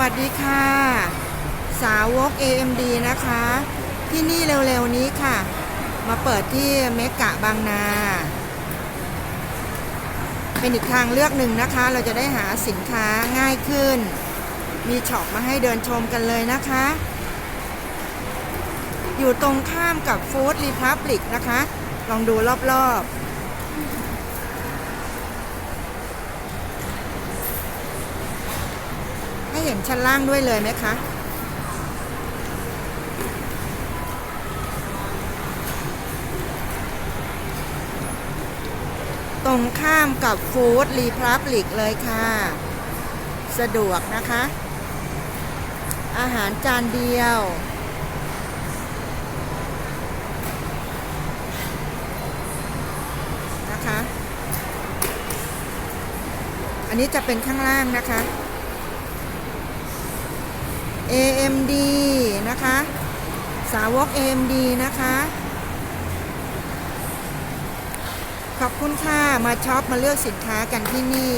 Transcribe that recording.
วัสดีค่ะ สาวก AMD นะคะ ที่นี่เร็วๆนี้ค่ะ มาเปิดที่เมกะบางนา เป็นอีกทางเลือกหนึ่งนะคะ เราจะได้หาสินค้าง่ายขึ้น มีช็อปมาให้เดินชมกันเลยนะคะ อยู่ตรงข้ามกับฟู้ดรีพับลิกนะคะ ลองดูรอบๆ ให้ เห็นชั้นล่างด้วยเลยไหมคะ ตรงข้ามกับฟู้ดรีพับลิกเลยค่ะ สะดวกนะคะ อาหารจานเดียวนะคะ อันนี้จะเป็นข้างล่างนะคะ AMD นะคะ สาวก AMD นะคะ ขอบคุณค่ะ มาช็อปมาเลือกสินค้ากันที่นี่